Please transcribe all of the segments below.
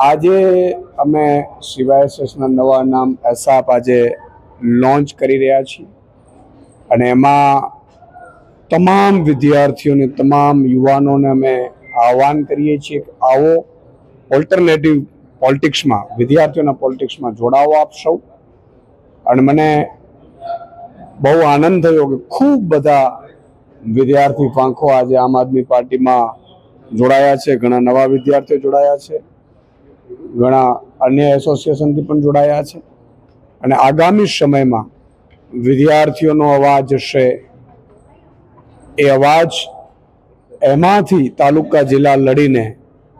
આજે અમે સીવાયએસએસના નવા નામ એસાપ આજે લોન્ચ કરી રહ્યા છીએ. અને એમાં તમામ વિદ્યાર્થીઓને, તમામ યુવાનોને અમે આહવાન કરીએ છીએ કે આવો ઓલ્ટરનેટિવ પોલિટિક્સમાં વિદ્યાર્થીઓના પોલિટિક્સમાં જોડાવો આપ સૌ. અને મને બહુ આનંદ થયો કે ખૂબ બધા વિદ્યાર્થી પાંખો આજે આમ આદમી પાર્ટીમાં જોડાયા છે, ઘણા નવા વિદ્યાર્થીઓ જોડાયા છે. ઘણા અન્ય એસોસિએશનથી પણ જોડાયા છે. અને આગામી સમયમાં વિદ્યાર્થીઓનો અવાજ હશે. એ અવાજ એમાંથી તાલુકા જિલ્લા લડીને,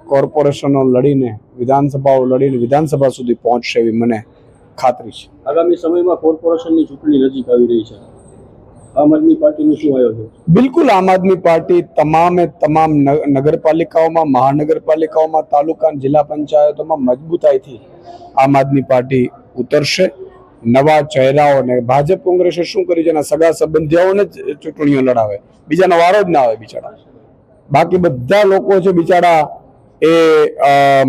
કોર્પોરેશનો લડીને, વિધાનસભાઓ લડીને, વિધાનસભા સુધી પહોંચશે એવી મને ખાતરી છે. આગામી સમયમાં કોર્પોરેશનની ચૂંટણી નજીક આવી રહી છે. આમ આદમી પાર્ટીનું શું આયોજન? બિલકુલ આમ આદમી પાર્ટી તમામે તમામ નગરપાલિકાઓમાં, મહાનગરપાલિકાઓમાં, તાલુકા જિલ્લા પંચાયતોમાં મજબૂતાઈથી આમ આદમી પાર્ટી ઉતરશે. નવા ચહેરાઓને ભાજપ કોંગ્રેસે શું કર્યું છે? એના સગા સંબંધીઓને જ ચૂંટણીઓ લડાવે. બીજાનો વારો જ ના આવે બિચારા. બાકી બધા લોકો છે બિચારા એ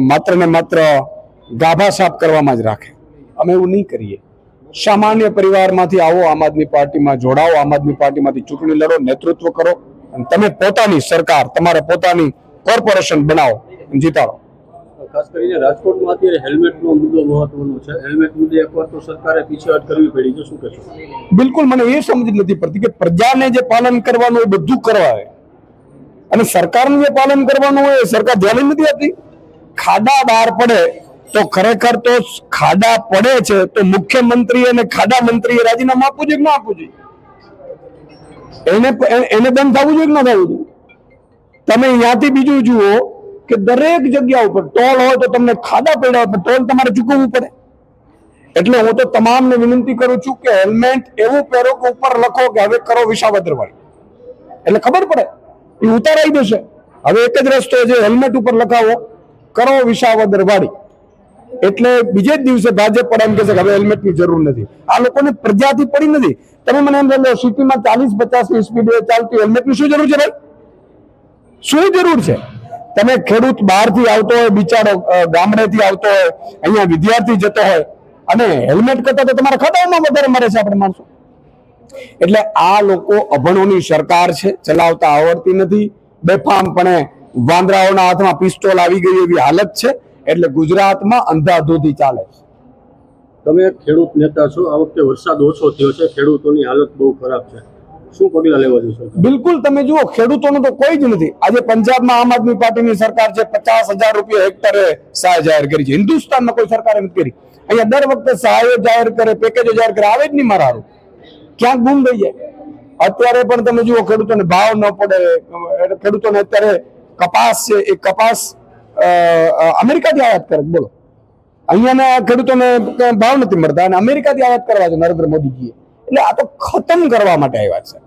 માત્ર ને માત્ર ગાભા સાફ કરવામાં જ રાખે. અમે એવું નહીં કરીએ. સામાન્ય પરિવારમાંથી આવો આમ આદમી પાર્ટીમાં જોડાઓ આમ આદમી પાર્ટીમાંથી ચૂંટણી લડો નેતૃત્વ કરો અને તમે પોતાની સરકાર તમારે પોતાની કોર્પોરેશન બનાવો જીતાડો. ખાસ કરીને રાજકોટમાં અત્યારે હેલ્મેટનો મુદ્દો મહત્વનો છે. હેલ્મેટ મુદ્દે એકવાર તો સરકારે પીછેહટ કરવી પડી. છે શું કહેશો? બિલકુલ મને એ સમજ નથી પડતી કે પ્રજાને જે પાલન કરવાનું હોય એ બધું કરવા આવે અને સરકારનું જે પાલન કરવાનું હોય એ સરકાર ધ્યાન નથી આપતી. ખાડા બહાર પડે તો ખરેખર તો ખાડા પડે છે, તો મુખ્યમંત્રી અને ખાડા મંત્રીએ રાજીનામું આપવું જોઈએ ના આપવું જોઈએ? એને એને બંધ થવું જોઈએ કે ના થવું જોઈએ? તમે ત્યાંથી બીજું જુઓ કે દરેક જગ્યા ઉપર ટોલ હોય તો તમને ખાડા પડ્યા હોય ટોલ તમારે ચૂકવવું પડે. એટલે હું તો તમામને વિનંતી કરું છું કે હેલ્મેટ એવું પહેરો કે ઉપર લખો કે હવે કરો વિશાવદરવાળી એટલે ખબર પડે. એ ઉતારાઈ દેશે હવે એક જ રસ્તો છે, હેલ્મેટ ઉપર લખાવો, કરો વિસાવદર વાળી એટલે બીજે જ દિવસે ભાજપ પડે એમ કહેશે કે હવે હેલ્મેટની જરૂર નથી. આ લોકોને પ્રજાથી પડી નથી. તમે મને એમ કહો સિટીમાં ચાલીસ પચાસની સ્પીડે ચાલતી હેલ્મેટની શું જરૂર છે ભાઈ? શું જરૂર છે? તમે ખેડૂત બહારથી આવતો હોય, બિચારો ગામડેથી આવતો હોય, અહીંયા વિદ્યાર્થી જતો હોય, અને હેલ્મેટ કરતા તો તમારા ખાતાઓમાં વધારે મરે છે આપણે માણસો. એટલે આ લોકો અભણોની સરકાર છે, ચલાવતા આવડતી નથી. બેફામપણે વાંદરાઓના હાથમાં પિસ્તોલ આવી ગઈ એવી હાલત છે. એટલે ગુજરાતમાં અંધાધૂધી ચાલે છે. તમે ખેડૂત નેતા છો આ વખતે વરસાદ ઓછો થયો છે ખેડૂતોની હાલત બહુ ખરાબ છે. શું પગલાં લેવા જોઈએ બિલકુલ તમે જુઓ ખેડૂતોનું તો કોઈ જ નથી. આજે પંજાબમાં આમ આદમી પાર્ટીની સરકાર છે પચાસ હજાર રૂપિયા હેક્ટરે સહાય જાહેર કરી છે. હિન્દુસ્તાનમાં કોઈ સરકારે નથી કરી. અહીંયા દર વખતે સહાયો જાહેર કરે પેકેજો જાહેર કરે આવે જ નહીં મારા ક્યાંક ગુમ થઈ જાય. અત્યારે પણ તમે જુઓ ખેડૂતોને ભાવ ન પડે. ખેડૂતોને અત્યારે કપાસ છે એ કપાસ અમેરિકાથી આયાત કરે. બોલો. અહીંયાના ખેડૂતોને ભાવ નથી મળતા અને અમેરિકાથી આયાત કરવા છે નરેન્દ્ર મોદીજીએ. એટલે આ તો ખતમ કરવા માટે આવ્યા છે.